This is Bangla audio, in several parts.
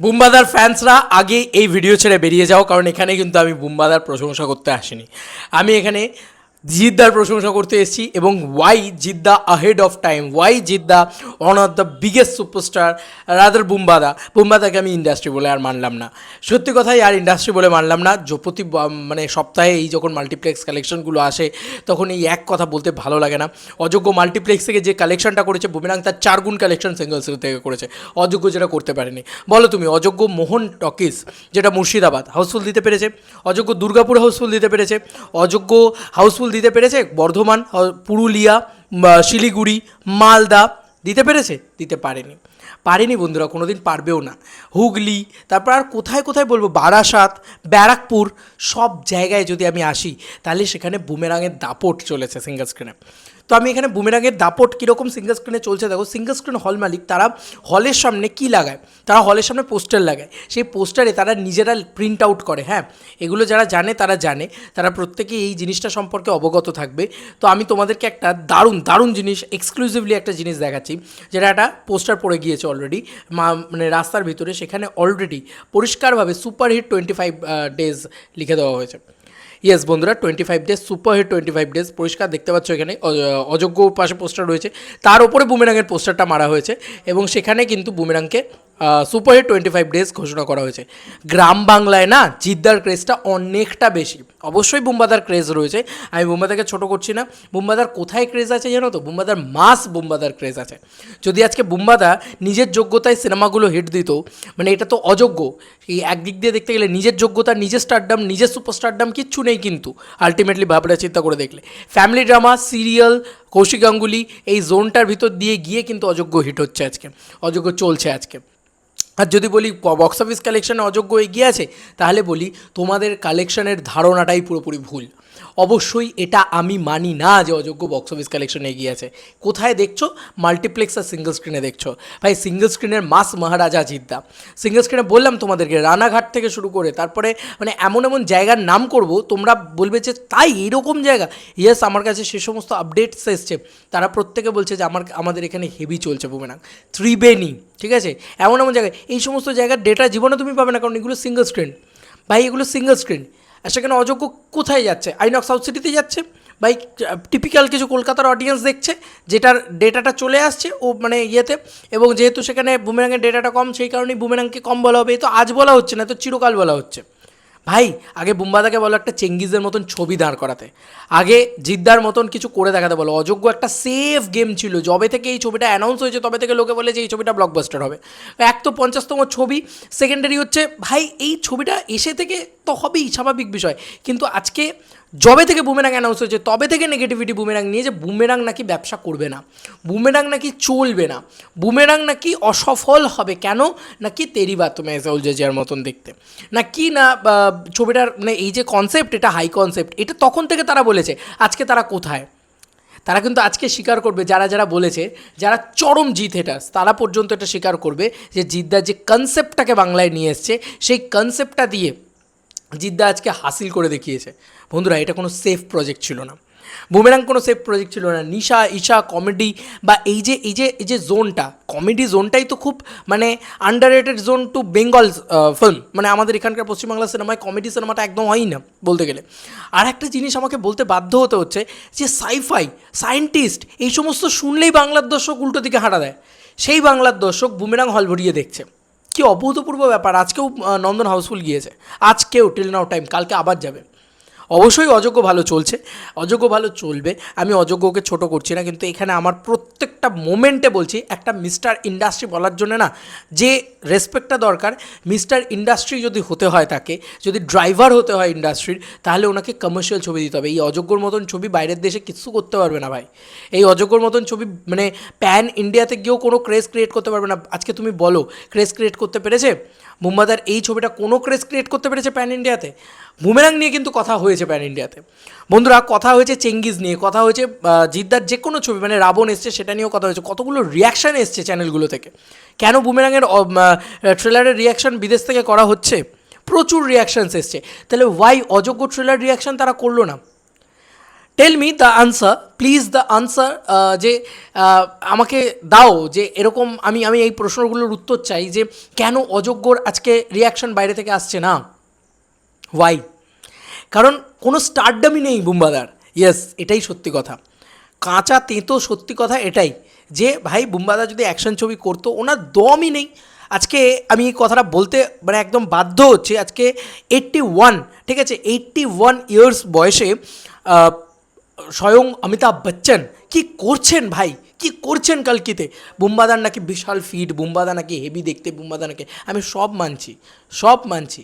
বুম্বাদার ফ্যান্সরা আগে এই ভিডিও ছেড়ে বেরিয়ে যাও, কারণ এখানে কিন্তু আমি বুম্বাদার প্রশংসা করতে আসিনি। আমি এখানে জিদ্দার প্রশংসা করতে এসেছি এবং ওয়াই জিদ্দা ahead of time Y Jeddah one of the biggest superstar rather Bumbada. বুম্বাদাকে আমি ইন্ডাস্ট্রি বলে আর মানলাম না। সত্যি কথাই আর ইন্ডাস্ট্রি বলে মানলাম না। প্রতি মানে সপ্তাহে এই যখন মাল্টিপ্লেক্স কালেকশনগুলো আসে, তখন এই এক কথা বলতে ভালো লাগে না। অযোগ্য মাল্টিপ্লেক্স থেকে যে কালেকশনটা করেছে, বুমিরাং তার চার গুণ কালেকশন সিঙ্গলস থেকে করেছে। অযোগ্য যেটা করতে পারেনি। বলো তুমি, অযোগ্য মোহন টকিস যেটা মুর্শিদাবাদ হাউসফুল দিতে পেরেছে। অযোগ্য দুর্গাপুর হাউসফুল দিতে পেরেছে। অযোগ্য হাউসফুল দিতে পেরেছে? বর্ধমান পুরুলিয়া শিলিগুড়ি, মালদা। দিতে পেরেছে? দিতে পারেনি। পারেনি বন্ধুরা কোনো দিন পারবেও না। হুগলি, তারপর আর কোথায় কোথায় বলব? বারাসাত, ব্যারাকপুর, সব জায়গায় যদি আমি আসি, তাহলে সেখানে বুমেরাঙের দাপট চলেছে সিঙ্গল স্ক্রিনে তো আমি এখানে বুমেরাঙের দাপট কীরকম সিঙ্গল স্ক্রিনে চলছে দেখো সিঙ্গল স্ক্রিন হল মালিক তারা হলের সামনে কি লাগায়? তারা হলের সামনে পোস্টার লাগায়। সেই পোস্টারে তারা নিজেরা প্রিন্ট আউট করে হ্যাঁ? এগুলো যারা জানে তারা জানে, তারা প্রত্যেকেই এই জিনিসটা সম্পর্কে অবগত থাকবে। তো আমি তোমাদেরকে একটা দারুণ দারুণ জিনিস এক্সক্লুসিভলি একটা জিনিস দেখাচ্ছি, যেটা একটা পোস্টার পড়ে গিয়েছে অলরেডি মানে রাস্তার ভিতরে, সেখানে অলরেডি পরিষ্কারভাবে সুপারহিট টোয়েন্টি ফাইভ ডেজ লিখে দেওয়া হয়েছে। ইয়েস বন্ধুরা twenty five days superhit twenty five days পরিষ্কার দেখতে পাচ্ছ এখানে অযোগ্য পাশে পোস্টার রয়েছে। তার উপরে বুমেরাঙের পোস্টারটা মারা হয়েছে এবং সেখানে কিন্তু বুমেরাংকে সুপারহিট টোয়েন্টি ফাইভ ডেজ ঘোষণা করা হয়েছে। গ্রাম বাংলায় না জিদ্দার ক্রেজটা অনেকটা বেশি। অবশ্যই বুম্বাদার ক্রেজ রয়েছে। আমি বুম্বাদাকে ছোট করছি না। বুম্বাদার কোথায় ক্রেজ আছে জানো তো? বুম্বাদার মাস বুম্বাদার ক্রেজ আছে। যদি আজকে বুম্বাদা নিজের যোগ্যতায় সিনেমাগুলো হিট দিত মানে এটা তো অযোগ্য। এই একদিক দিয়ে দেখতে গেলে নিজের যোগ্যতা, নিজের স্টারডাম নিজের সুপারস্টারডাম কিচ্ছু নেই কিন্তু। আলটিমেটলি ভাবনা চিন্তা করে দেখলে। Family drama serial Kaushik Ganguly এই জোনটার ভিতর দিয়ে গিয়ে কিন্তু অযোগ্য হিট হচ্ছে আজকে। অযোগ্য চলছে আজকে। আর যদি বলি বক্স অফিস কালেকশনে অযোগ্য এগিয়ে আছে, তাহলে বলি তোমাদের কালেকশনের ধারণাটাই পুরোপুরি ভুল। অবশ্যই এটা আমি মানি না যে অযোগ্য বক্স অফিস কালেকশনে এগিয়ে আছে। কোথায় দেখছ? মাল্টিপ্লেক্স আর সিঙ্গল স্ক্রিনে দেখছ। ভাই সিঙ্গল স্ক্রিনের মাস মহারাজা জিদ্দা। সিঙ্গল স্ক্রিনে বললাম তোমাদেরকে, রানাঘাট থেকে শুরু করে, তারপরে মানে এমন এমন জায়গার নাম করব, তোমরা বলবে যে তাই এরকম জায়গা। ইয়েস আমার কাছে সে সমস্ত আপডেটস এসছে। তারা প্রত্যেকে বলছে যে আমার, আমাদের এখানে হেভি চলছে বুমেরাং। ত্রিবেণী। ঠিক আছে? এমন এমন জায়গায়। এই সমস্ত জায়গার ডেটা জীবনে তুমি পাবে না, কারণ এগুলো সিঙ্গল স্ক্রিন ভাই, এগুলো সিঙ্গল স্ক্রিন আর সেখানে অযোগ্য কোথায় যাচ্ছে? আইনক সাউথ সিটিতে যাচ্ছে। ভাই টিপিক্যাল কিছু কলকাতার অডিয়েন্স দেখছে, যেটার ডেটাটা চলে আসছে ও মানে ইয়েতে। এবং যেহেতু সেখানে বুমেরাঙের ডেটাটা কম, সেই কারণেই বুমেরাংকে কম বলা হবে। এ তো আজ বলা হচ্ছে না তো চিরকাল বলা হচ্ছে। ভাই, আগে বুম্বাদাকে বলো একটা চেঙ্গিজের মতন ছবি দাঁড় করাতে। আগে জিদ্দার মতন কিছু করে দেখাতে বলো। অযোগ্য একটা সেফ গেম ছিল। যবে থেকে এই ছবিটা অ্যানাউন্স হয়েছে, তবে থেকে লোকে বলে যে এই ছবিটা ব্লকবাস্টার হবে। এক তো পঞ্চাশতম ছবি। সেকেন্ডারি হচ্ছে, ভাই, এই ছবিটা এসে থেকে তো হবেই, স্বাভাবিক বিষয়। কিন্তু আজকে যবে থেকে বুমেরাং অ্যানাউন্স হয়েছে, তবে থেকে নেগেটিভিটি বুমেরাং নিয়ে যে বুমেরাং নাকি ব্যবসা করবে না। বুমেরাং নাকি চলবে না। বুমেরাং নাকি অসফল হবে কেন? নাকি তেরি বাতুমে এসে উলজেজিয়ার মতন দেখতে। না কি না ছবিটার মানে এই যে কনসেপ্ট এটা হাই কনসেপ্ট এটা তখন থেকে তারা বলেছে, আজকে তারা কোথায়? তারা কিন্তু আজকে স্বীকার করবে, যারা যারা বলেছে, যারা চরম জিত হেটার্স তারা পর্যন্ত এটা স্বীকার করবে যে জিদ্দার যে কনসেপ্টটাকে বাংলায় নিয়ে এসছে, সেই কনসেপ্টটা দিয়ে জিদ্দা আজকে হাসিল করে দেখিয়েছে। বন্ধুরা, এটা কোনো সেফ প্রজেক্ট ছিল না। বুমেরাং কোনো সেফ প্রজেক্ট ছিল না। নিশা, ঈশা কমেডি বা এই যে এই যে এই যে জোনটা কমেডি জোনটাই তো খুব মানে underrated zone to Bengal film মানে আমাদের এখানকার পশ্চিমবাংলা সিনেমায় কমেডি সিনেমাটা একদম হয়ই না, বলতে গেলে। আর একটা জিনিস আমাকে বলতে বাধ্য হতে হচ্ছে যে সাইফাই সায়েন্টিস্ট এই সমস্ত শুনলেই বাংলার দর্শক উল্টো দিকে হাঁটা দেয়। সেই বাংলার দর্শক বুমেরাং হল ভরিয়ে দেখছে। কি অভূতপূর্ব ব্যাপার? আজকেও নন্দন হাউসফুল গিয়েছে। আজকেও টিল নাও টাইম কালকে আবার যাবে। অবশ্যই অযোগ্য ভালো চলছে, অযোগ্য ভালো চলবে, আমি অযোগ্যকে ছোট করছি না, কিন্তু এখানে আমার প্রত্যেকটা মোমেন্টে বলছি, একটা মিস্টার ইন্ডাস্ট্রি বলার জন্য না, যে রেসপেক্টটা দরকার, মিস্টার ইন্ডাস্ট্রি যদি হতে হয় তাকে, যদি ড্রাইভার হতে হয় ইন্ডাস্ট্রির, তাহলে ওনাকে কমার্শিয়াল ছবি দিতে হবে, এই অযোগ্যর মতন ছবি বাইরের দেশে কিছু করতে পারবে না ভাই, এই অযোগ্যর মতন ছবি মানে প্যান ইন্ডিয়াতে গিয়েও কোনো ক্রেজ ক্রিয়েট করতে পারবে না, আজকে তুমি বলো ক্রেজ ক্রিয়েট করতে পেরেছে? মুম্বাদার এই ছবিটা কোনো ক্রেজ ক্রিয়েট করতে পেরেছে প্যান ইন্ডিয়াতে বুমেরাং নিয়ে কিন্তু কথা হয়েছে। প্যান ইন্ডিয়াতে বন্ধুরা, কথা হয়েছে চেঙ্গিজ নিয়ে, কথা হয়েছে জিদ্দার যে কোনো ছবি মানে রাবণ এসছে সেটা নিয়েও কথা হয়েছে। কতগুলো রিয়াকশান এসছে চ্যানেলগুলো থেকে? কেন বুমেরাংয়ের ট্রেলারের রিয়াকশান বিদেশ থেকে করা হচ্ছে? প্রচুর রিয়াকশানস এসছে। তাহলে ওয়াই অযোগ্য ট্রেলার রিয়াকশান তারা করল না? Tell me the answer please the answer যে আমাকে দাও যে, এরকম আমি আমি এই প্রশ্নগুলোর উত্তর চাই যে, কেন অযোগ্যর আজকে রিয়াকশন বাইরে থেকে আসছে না? ওয়াই কারণ কোনো স্টারডামই নেই বুম্বাদার। ইয়েস এটাই সত্যি কথা। কাঁচা তেঁতো সত্যি কথা এটাই যে, ভাই বুম্বাদা যদি অ্যাকশন ছবি করতো, ওনার দমই নেই। আজকে আমি এই কথাটা বলতে মানে একদম বাধ্য হচ্ছে। আজকে এইট্টি ওয়ান ঠিক আছে? এইট্টি ওয়ান ইয়ার্স বয়সে স্বয়ং অমিতাভ বচ্চন কি করছেন ভাই? কি করছেন কালকিতে? বুম্বাদার নাকি বিশাল ফিট বুম্বাদা নাকি হেভি দেখতে বুম্বাদা নাকি আমি সব মানছি সব মানছি।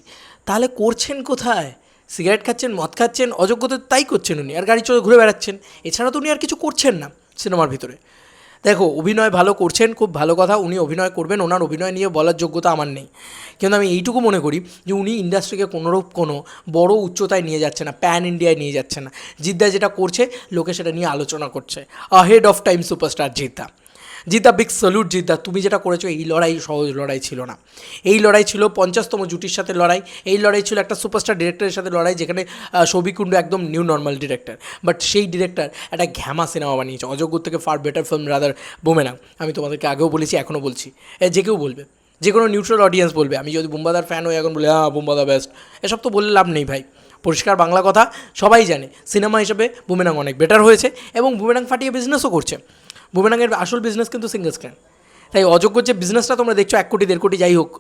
তাহলে করছেন কোথায়? সিগারেট খাচ্ছেন, মদ খাচ্ছেন অযোগ্য তো তাই করছেন উনি, আর গাড়ি চড়ে ঘুরে বেড়াচ্ছেন। এছাড়া তো উনি আর কিছু করছেন না সিনেমার ভিতরে। দেখো, অভিনয় ভালো করছেন, খুব ভালো কথা, উনি অভিনয় করবেন, ওনার অভিনয় নিয়ে বলার যোগ্যতা আমার নেই। কিন্তু আমি এইটুকু মনে করি যে উনি ইন্ডাস্ট্রিকে কোনোরূপ কোনো বড় উচ্চতায় নিয়ে যাচ্ছে না, প্যান ইন্ডিয়ায় নিয়ে যাচ্ছে না। জিদ্দা যেটা করছে, লোকে সেটা নিয়ে আলোচনা করছে। আহেড অফ টাইম সুপারস্টার জিদ্দা। জিদ্দা বিগ সলুট জিদ্দা তুমি যেটা করেছ এই লড়াই সহজ লড়াই ছিল না। এই লড়াই ছিল পঞ্চাশতম জুটির সাথে লড়াই। এই লড়াই ছিল একটা সুপারস্টার ডিরেক্টরের সাথে লড়াই যেখানে আহ, সৌভিক কুণ্ডু একদম নিউ নর্মাল ডিরেক্টর বাট সেই ডিরেক্টর একটা ঘ্যামা সিনেমা বানিয়েছে। অযোগ্য থেকে ফার বেটার ফিল্ম রাদার বোমেনা আমি তোমাদেরকে আগেও বলেছি এখনও বলছি। যে কেউ বলবে। যে কোনো নিউট্রাল অডিয়েন্স বলবে। আমি যদি বুম্বাদার ফ্যান হয়ে এখন বলি হ্যাঁ বুম্বাদা বেস্ট এসব তো বললে লাভ নেই ভাই। পরিষ্কার বাংলা কথা সবাই জানে। সিনেমা হিসেবে বুমেনাং অনেক বেটার হয়েছে এবং বুমেনাং ফাটিয়ে বিজনেসও করছে। বুমেনাংয়ের আসল বিজনেস কিন্তু সিঙ্গল স্ক্রিন তাই অযোগ্য যে বিজনেসটা তোমরা দেখছ, এক কোটি, দেড় কোটি যাই হোক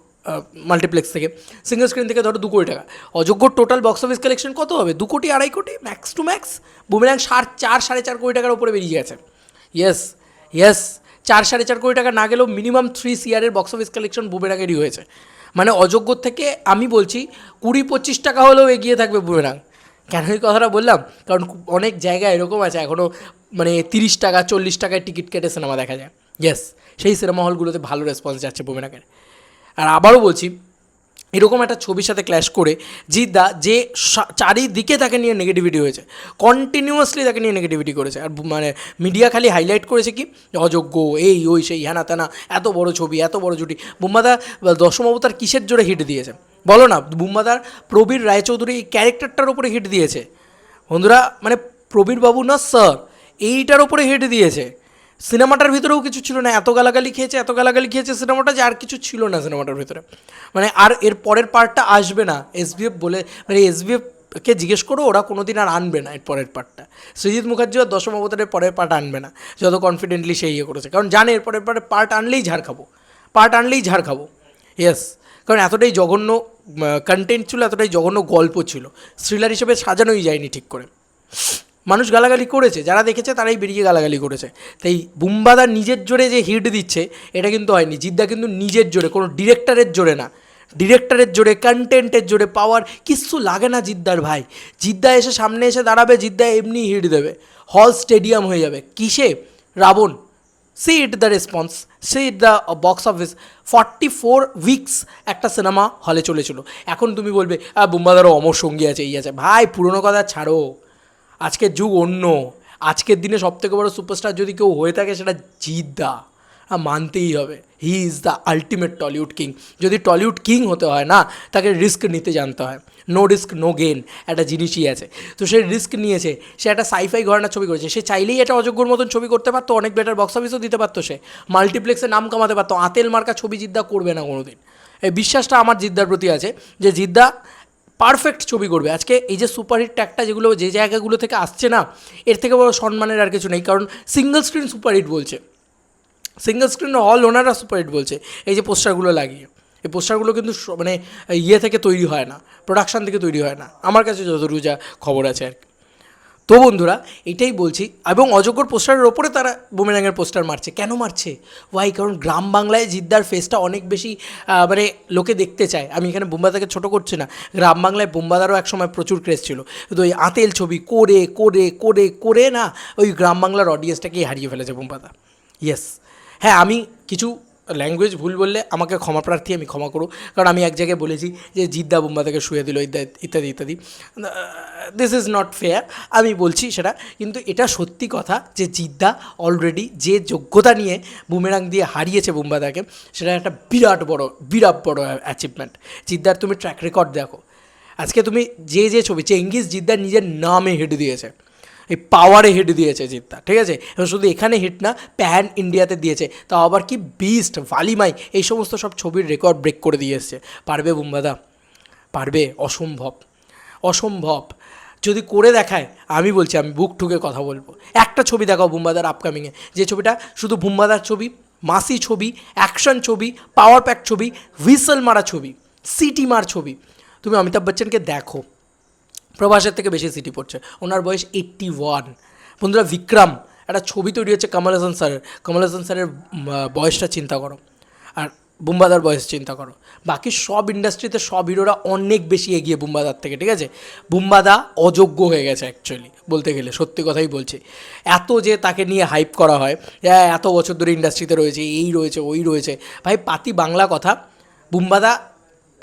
মাল্টিপ্লেক্স থেকে সিঙ্গল স্ক্রিন থেকে ধরো দু কোটি টাকা। অযোগ্য টোটাল বক্স অফিস কালেকশন কত হবে? দু কোটি, আড়াই কোটি ম্যাক্স টু ম্যাক্স বুমেরাং সার, চার, সাড়ে চার কোটি টাকার উপরে বেরিয়ে গেছে। ইয়েস ইয়েস চার, সাড়ে চার কোটি টাকা না গেলেও মিনিমাম থ্রি সিয়ারের বক্স অফিস কালেকশন বুমেরাঙেরই হয়েছে। মানে অযোগ্য থেকে আমি বলছি, কুড়ি, পঁচিশ টাকা হলেও এগিয়ে থাকবে বুমেরাং। কেন এই কথাটা বললাম? কারণ অনেক জায়গায় এরকম আছে এখনও মানে তিরিশ টাকা, চল্লিশ টাকায় টিকিট কেটে সিনেমা দেখা যায়। ইয়েস সেই সিনেমা হলগুলোতে ভালো রেসপন্স যাচ্ছে বুমেরাঙের আর আবারও বলছি এরকম একটা ছবির সাথে ক্ল্যাশ করে জিদ্দা যে চারিদিকে তাকে নিয়ে নেগেটিভিটি হয়েছে কন্টিনিউয়াসলি তাকে নিয়ে নেগেটিভিটি করেছে। আর মানে মিডিয়া খালি হাইলাইট করেছে কি? অযোগ্য, এই, ওই, সেই হ্যানা ত্যানা এত বড় ছবি, এত বড় জুটি। বুম্বাদা দশম অবতার কিসের জোরে হিট দিয়েছে? বলো না, বুম্বাদার প্রবীর রায়চৌধুরী এই ক্যারেক্টারটার উপরে হিট দিয়েছে। বন্ধুরা মানে প্রবীরবাবু না স্যার এইটার উপরে হিট দিয়েছে। সিনেমাটার ভিতরেও কিছু ছিল না, এত গালাগালি খেয়েছে, এত গালাগালি খেয়েছে সিনেমাটা যে আর কিছু ছিল না সিনেমাটার ভিতরে। মানে আর এর পরের পার্টটা আসবে না এসবিএফ বলে মানে এসবিএফকে জিজ্ঞেস করো, ওরা কোনো দিন আর আনবে না এর পরের পার্টটা সৃজিৎ মুখার্জি আর দশম অবতারের পরের পার্ট আনবে না, যত কনফিডেন্টলি সে ইয়ে করেছে। কারণ জানে এর পরের পার্টে পার্ট আনলেই ঝাড় খাব পার্ট আনলেই ঝাড় খাব। ইয়েস কারণ এতটাই জঘন্য কন্টেন্ট ছিল, এতটাই জঘন্য গল্প ছিল। থ্রিলার হিসেবে সাজানোই যায়নি ঠিক করে। মানুষ গালাগালি করেছে যারা দেখেছে তারাই বেরিয়ে গালাগালি করেছে। তাই বুম্বাদা নিজের জোরে যে হিট দিচ্ছে এটা কিন্তু হয়নি। জিদ্দা কিন্তু নিজের জোরে কোনো ডিরেক্টরের জোরে না। ডিরেক্টরের জোরে কন্টেন্টের জোরে পাওয়ার কিচ্ছু লাগে না জিদ্দার ভাই। জিদ্দা এসে সামনে এসে দাঁড়াবে জিদ্দা এমনি হিট দেবে। হল স্টেডিয়াম হয়ে যাবে। কিসে? Raavan. See it the response see it the box office forty four weeks একটা সিনেমা হলে চলেছিল। এখন তুমি বলবে "আহ, বুম্বাদারও অমর সঙ্গী আছে এই আছে। ভাই পুরনো কথা ছাড়ো। আজকের যুগ অন্য। আজকের দিনে সবথেকে বড় সুপারস্টার যদি কেউ হয়ে থাকে সেটা জিদ্দা মানতেই হবে। He is the ultimate Tollywood king যদি টলিউড কিং হতে হয় না, তাকে রিস্ক নিতে জানতে হয়। নো রিস্ক নো গেন একটা জিনিসই আছে। তো সে রিস্ক নিয়েছে। সে একটা সাইফাই ঘরানার ছবি করেছে। সে চাইলেই এটা অযোগ্যর মতন ছবি করতে পারতো, অনেক বেটার বক্স অফিসও দিতে পারতো সে। মাল্টিপ্লেক্সে নাম কামাতে পারতো। আতেল মার্কা ছবি জিদ্দা করবে না কোনোদিন। এই বিশ্বাসটা আমার জিদ্দার প্রতি আছে যে জিদ্দা পারফেক্ট ছবি করবে। আজকে এই যে সুপারহিট ট্যাগটা যেগুলো যে জায়গাগুলো থেকে আসছে না, এর থেকে বড় সম্মানের আর কিছু নেই, কারণ সিঙ্গল স্ক্রিন সুপারহিট বলছে। সিঙ্গল স্ক্রিন হল ওনারা সুপারহিট বলছে, এই যে পোস্টারগুলো লাগিয়ে। এই পোস্টারগুলো কিন্তু মানে ইয়ে থেকে তৈরি হয় না প্রোডাকশান থেকে তৈরি হয় না। আমার কাছে যতটুকু যা খবর আছে আর কি। তো বন্ধুরা, এটাই বলছি। এবং অযোগ্যর পোস্টারের ওপরে তারা বুমেরাঙের পোস্টার মারছে। কেন মারছে? ওয়াই কারণ গ্রাম বাংলায় জিদ্দার ফেসটা অনেক বেশি মানে লোকে দেখতে চায়। আমি এখানে বুম্বাদাকে ছোটো করছি না। গ্রাম বাংলায় বুম্বাদারও একসময় প্রচুর ক্রেজ ছিল। কিন্তু ওই আঁতেল ছবি, করে করে করে করে না, ওই গ্রাম বাংলার অডিয়েন্সটাকেই হারিয়ে ফেলেছে বুম্বাদা। ইয়েস হ্যাঁ আমি কিছু ল্যাঙ্গুয়েজ ভুল বললে আমাকে ক্ষমা প্রার্থী, আমি ক্ষমা করো কারণ আমি এক জায়গায় বলেছি যে জিদ্দা বুম্বা থেকে শুয়ে দিল, ইত্যাদি ইত্যাদি দিস ইজ নট ফেয়ার আমি বলছি সেটা। কিন্তু এটা সত্যি কথা যে জিদ্দা অলরেডি যে যোগ্যতা নিয়ে বুমেরাং দিয়ে হারিয়েছে বুম্বাদাকে সেটা একটা বিরাট বড় বিরাট বড় অ্যাচিভমেন্ট জিদ্দার তুমি ট্র্যাক রেকর্ড দেখো। আজকে তুমি যে যে ছবি চেঙ্গিস জিদ্দার নিজের নামে হেঁটে দিয়েছে। এই পাওয়ারে হিট দিয়েছে জিদ্দা ঠিক আছে? এবং শুধু এখানে হিট না প্যান ইন্ডিয়াতে দিয়েছে। তাও আবার কি বিস্ট ভালিমাই এই সমস্ত সব ছবির রেকর্ড ব্রেক করে দিয়ে এসছে। পারবে বুম্বাদা? পারবে, অসম্ভব। অসম্ভব। যদি করে দেখায়, আমি বলছি, আমি বুক ঠুকে কথা বলব। একটা ছবি দেখাও বুম্বাদার আপকামিংয়ে যে ছবিটা শুধু বুম্বাদার ছবি, মাসি ছবি অ্যাকশন ছবি পাওয়ার প্যাক ছবি হুইসেল মারা ছবি সিটি মার ছবি। তুমি অমিতাভ বচ্চনকে দেখো। প্রভাসের থেকে বেশি সিটি পড়ছে। ওনার বয়স এইট্টি ওয়ান বন্ধুরা, বিক্রম, একটা ছবি তৈরি হচ্ছে কমল হাসান স্যারের কমল হাসান স্যারের বয়সটা চিন্তা করো। আর বুম্বাদার বয়স চিন্তা করো। বাকি সব ইন্ডাস্ট্রিতে সব হিরোরা অনেক বেশি এগিয়ে বুম্বাদার থেকে, ঠিক আছে? বুম্বাদা অযোগ্য হয়ে গেছে অ্যাকচুয়ালি বলতে গেলে, সত্যি কথাই বলছি। এত যে তাকে নিয়ে হাইপ করা হয় এত বছর ধরে ইন্ডাস্ট্রিতে রয়েছে, এই রয়েছে, ওই রয়েছে। ভাই, পাতি বাংলা কথা, বুম্বাদা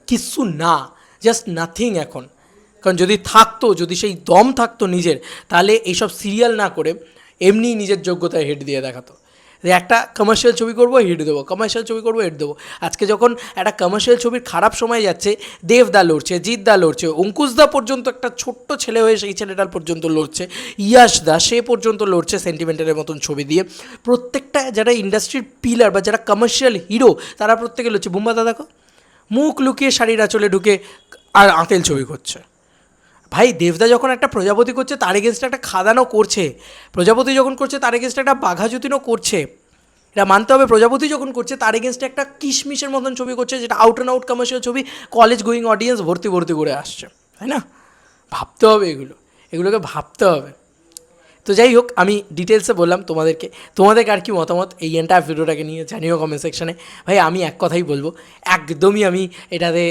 কিচ্ছু না জাস্ট নাথিং এখন। কারণ যদি থাকতো, যদি সেই দম থাকতো নিজের, তাহলে এইসব সিরিয়াল না করে এমনিই নিজের যোগ্যতায় হেড দিয়ে দেখাতো। যে একটা কমার্শিয়াল ছবি করব হিট দেবো কমার্শিয়াল ছবি করব হিট দেবো। আজকে যখন একটা কমার্শিয়াল ছবির খারাপ সময় যাচ্ছে দেবদা লড়ছে জিতদা লড়ছে অঙ্কুশদা পর্যন্ত, একটা ছোট্ট ছেলে হয়ে সেই ছেলেটার পর্যন্ত লড়ছে ইয়াশদা সে পর্যন্ত লড়ছে সেন্টিমেন্টালের মতন ছবি দিয়ে। প্রত্যেকটা যারা ইন্ডাস্ট্রির পিলার বা যারা কমার্শিয়াল হিরো তারা প্রত্যেকে লড়ছে বুম্বাদা দেখো, মুখ লুকিয়ে শাড়ির আঁচলে ঢুকে আর আঁতেল ছবি করছে। ভাই, দেবদা যখন একটা প্রজাপতি করছে, তার এগেনস্টে একটা খাদানও করছে। প্রজাপতি যখন করছে, তার এগেনস্টে একটা বাঘাযতীনও করছে। এটা মানতে হবে, প্রজাপতি যখন করছে, তার এগেনস্টে একটা কিশমিশের মতন ছবি করছে, যেটা আউট অ্যান্ড আউট কমার্শিয়াল ছবি কলেজ গোয়িং অডিয়েন্স ভর্তি ভর্তি করে আসছে। তাই না? ভাবতে হবে এগুলো। এগুলোকে ভাবতে হবে। তো যাই হোক, আমি ডিটেলসে বললাম তোমাদেরকে। তোমাদের আর কি মতামত এই এন্টায়ার ভিডিওটাকে নিয়ে জানিও কমেন্ট সেকশানে ভাই, আমি এক কথাই বলব, একদমই আমি এটাতে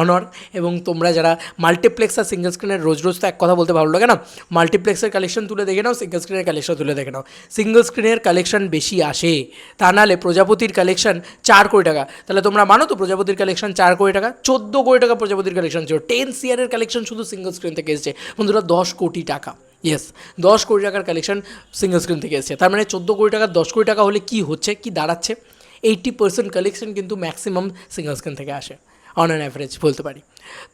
অনর এবং তোমরা যারা মাল্টিপ্লেক্স আর সিঙ্গেল স্ক্রিনের রোজ রোজ তো এক কথা বলতে ভালো লাগে না মাল্টিপ্লেক্সের কালেকশন তুলে দেখে নাও সিঙ্গেল স্ক্রিনের কালেকশন তুলে দেখে নাও। সিঙ্গেল স্ক্রিনের কালেকশন বেশি আসে। তা নাহলে প্রজাপতির কালেকশন চার কোটি টাকা। তাহলে তোমরা মানো তো প্রজাপতির কালেকশন চার কোটি টাকা? চোদ্দ কোটি টাকা প্রজাপতির কালেকশন ছিল। টেন সিয়ারের কালেকশন শুধু সিঙ্গেল স্ক্রিন থেকে এসেছে। বন্ধুরা, দশ কোটি টাকা। ইয়েস দশ কোটি টাকার কালেকশন সিঙ্গেল স্ক্রিন থেকে এসেছে। তার মানে চোদ্দ কোটি টাকা, দশ কোটি টাকা হলে কি হচ্ছে, কি দাঁড়াচ্ছে? এইট্টি পার্সেন্ট কালেকশন কিন্তু ম্যাক্সিমাম সিঙ্গেল স্ক্রিন থেকে আসে অন অ্যান অ্যাভারেজ বলতে পারি।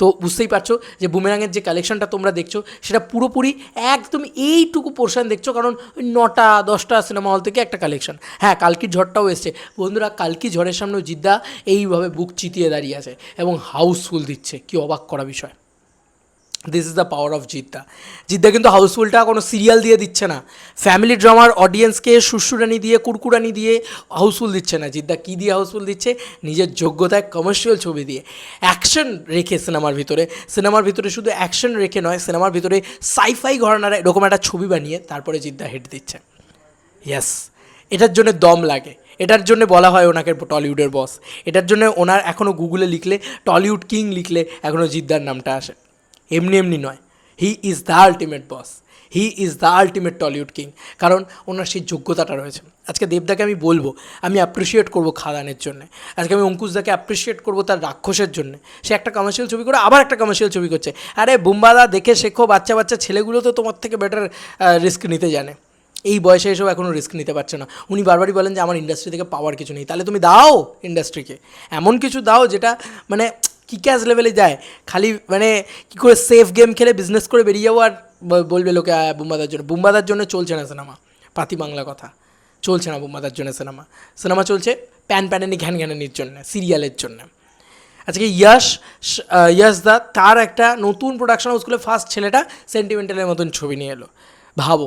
তো বুঝতেই পারছ যে বুমেরাঙের যে কালেকশনটা তোমরা দেখছ, সেটা পুরোপুরি একদম এইটুকু পোর্শন দেখছ, কারণ নটা, দশটা সিনেমা হল থেকে একটা কালেকশন হ্যাঁ কালকির ঝড়টাও এসছে। বন্ধুরা, কালকি ঝড়ের সামনেও জিদ্দা এইভাবে বুক চিতিয়ে দাঁড়িয়ে আছে এবং হাউসফুল দিচ্ছে। কি অবাক করা বিষয়। This is the power of Jeddah জিদ্দা কিন্তু হাউসফুলটা কোনো সিরিয়াল দিয়ে দিচ্ছে না। ফ্যামিলি ড্রামার অডিয়েন্সকে সুরসুরানি দিয়ে কুরকুরানি দিয়ে হাউসফুল দিচ্ছে না। জিদ্দা কী দিয়ে হাউসফুল দিচ্ছে? নিজের যোগ্যতায় কমার্শিয়াল ছবি দিয়ে। অ্যাকশন রেখে সিনেমার ভিতরে। সিনেমার ভিতরে শুধু অ্যাকশন রেখে নয় সিনেমার ভিতরে সাইফাই ঘরানার এরকম একটা ছবি বানিয়ে তারপরে জিদ্দা হিট দিচ্ছে। ইয়াস এটার জন্য দম লাগে। এটার জন্য বলা হয় ওনাকে টলিউডের বস এটার জন্য ওনার এখনও গুগলে লিখলে টলিউড কিং লিখলে এখনও জিদ্দার নামটা আসে। এমনি এমনি নয়। He is the ultimate boss he is the ultimate Tollywood king কারণ ওনার সেই যোগ্যতাটা রয়েছে। আজকে দেবদাকে আমি বলব, আমি অ্যাপ্রিসিয়েট করব খাদানের জন্য। আজকে আমি অঙ্কুশদাকে অ্যাপ্রিসিয়েট করব তার রাক্ষসের জন্য। সে একটা কমার্শিয়াল ছবি করে আবার একটা কমার্শিয়াল ছবি করছে। আরে বুম্বাদা, দেখে শেখো, বাচ্চা বাচ্চা ছেলেগুলো তো তোমার থেকে বেটার রিস্ক নিতে জানে। এই বয়সে এসব এখনও রিস্ক নিতে পারছে না। উনি বারবারই বলেন যে আমার ইন্ডাস্ট্রি থেকে পাওয়ার কিছু নেই। তাহলে তুমি দাও ইন্ডাস্ট্রিকে এমন কিছু দাও যেটা মানে কি ক্যাশ লেভেলে যায়? খালি মানে কী করে সেফ গেম খেলে বিজনেস করে বেরিয়ে যাব আর বলবে লোকে বুম্বাদার জন্য বুম্বাদার জন্য চলছে না সিনেমা পাতি বাংলা কথা। চলছে না বুম্বাদার জন্য সিনেমা সিনেমা চলছে প্যান প্যানানি, ঘ্যান ঘ্যানানির জন্য সিরিয়ালের জন্য। আজকে ইয়াশ ইয়াশ দা, তার একটা নতুন প্রোডাকশন হাউসগুলো ফার্স্ট ছেলেটা সেন্টিমেন্টালের মতন ছবি নিয়ে এলো। ভাবো,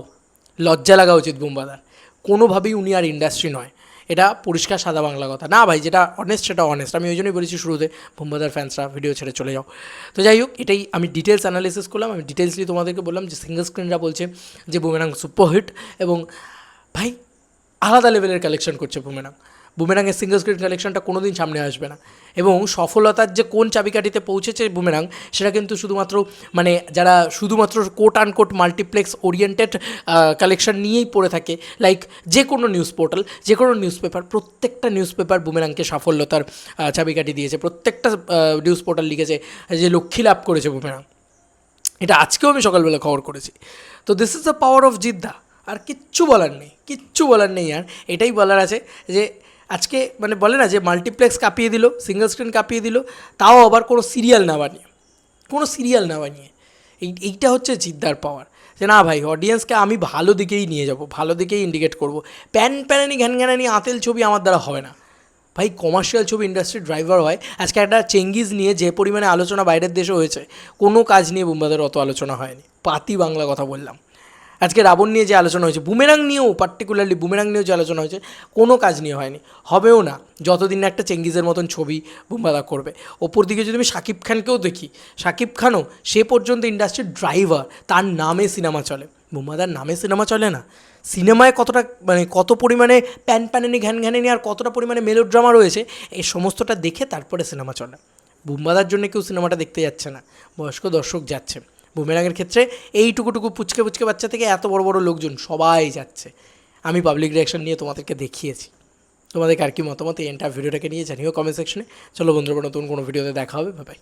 লজ্জা লাগা উচিত বুম্বাদার। কোনোভাবেই উনি আর ইন্ডাস্ট্রি নয়। এটা পরিষ্কার সাদা বাংলা কথা। না ভাই, যেটা অনেস্ট সেটা অনেস্ট আমি ওই জন্যই বলেছি শুরুতে, বুম্বাদার ফ্যান্সরা ভিডিও ছেড়ে চলে যাও। তো যাই হোক, এটাই আমি ডিটেলস অ্যানালিসিস করলাম। আমি ডিটেলসলি তোমাদেরকে বললাম যে সিঙ্গল স্ক্রিনরা বলছে যে বুমেরাং সুপারহিট এবং ভাই, আলাদা লেভেলের কালেকশন করছে বুমেরাং। বুমেরাংয়ের সিঙ্গল স্ক্রিন কালেকশনটা কোনো দিন সামনে আসবে না। এবং সফলতার যে কোন চাবিকাঠিতে পৌঁছেছে বুমেরাং, সেটা কিন্তু শুধুমাত্র মানে যারা শুধুমাত্র quote unquote multiplex oriented collection নিয়েই পড়ে থাকে লাইক যে কোনো নিউজ পোর্টাল যে কোনো নিউজ পেপার প্রত্যেকটা নিউজ পেপার বুমেরাংকে সাফল্যতার চাবিকাঠি দিয়েছে। প্রত্যেকটা নিউজ পোর্টাল লিখেছে যে লক্ষ্মী লাভ করেছে বুমেরাং। এটা আজকেও আমি সকালবেলা খবর করেছি। তো this is the power of Jeddah. আর কিচ্ছু বলার নেই, কিচ্ছু বলার নেই, আর এটাই বলার আছে যে আজকে মানে বলে না যে মাল্টিপ্লেক্স কাঁপিয়ে দিল সিঙ্গেল স্ক্রিন কাঁপিয়ে দিল, তাও আবার কোনো সিরিয়াল না বানিয়ে, কোনো সিরিয়াল না বানিয়ে। এই, এইটা হচ্ছে জিদ্দার পাওয়ার যে না ভাই অডিয়েন্সকে আমি ভালো দিকেই নিয়ে যাব, ভালো দিকেই ইন্ডিকেট করব। প্যান প্যানানি, ঘ্যান ঘ্যানানি, আতেল ছবি আমার দ্বারা হবে না। ভাই কমার্শিয়াল ছবি ইন্ডাস্ট্রির ড্রাইভার হয়। আজকে একটা চেঙ্গিজ নিয়ে যে পরিমাণে আলোচনা বাইরের দেশে হয়েছে, কোনো কাজ নিয়ে বুম্বাদের অত আলোচনা হয়নি। পাতি বাংলা কথা বললাম। আজকে রাবণ নিয়ে যে আলোচনা হয়েছে, বুমেরাং নিয়েও পার্টিকুলারলি বুমেরাং নিয়েও যে আলোচনা হয়েছে, কোনো কাজ নিয়ে হয়নি, হবেও না। যতদিন না একটা চেঙ্গিজের মতন ছবি বুম্বাদা করবে। ওপর দিকে যদি আমি শাকিব খানকেও দেখি, শাকিব খানও সে পর্যন্ত ইন্ডাস্ট্রির ড্রাইভার তার নামে সিনেমা চলে। বুম্বাদার নামে সিনেমা চলে না। সিনেমায় কতটা মানে কত পরিমাণে প্যান প্যানেনি ঘ্যান ঘ্যানেনি আর কতটা পরিমাণে মেলোড্রামা রয়েছে, এই সমস্তটা দেখে তারপরে সিনেমা চলে। বুম্বাদার জন্য কেউ সিনেমাটা দেখতে যাচ্ছে না। বয়স্ক দর্শক যাচ্ছে। বুমেরাঙের ক্ষেত্রে এইটুকুটুকু পুচকে পুচকে বাচ্চা থেকে এত বড় বড় লোকজন সবাই যাচ্ছে। আমি পাবলিক রিয়াকশন নিয়ে তোমাদেরকে দেখিয়েছি। তোমাদের আর কি মতামত এই এন্টার ভিডিওটাকে নিয়ে জানিও কমেন্ট সেকশনে চলো বন্ধুরা, নতুন কোনো ভিডিওতে দেখা হবে। বাই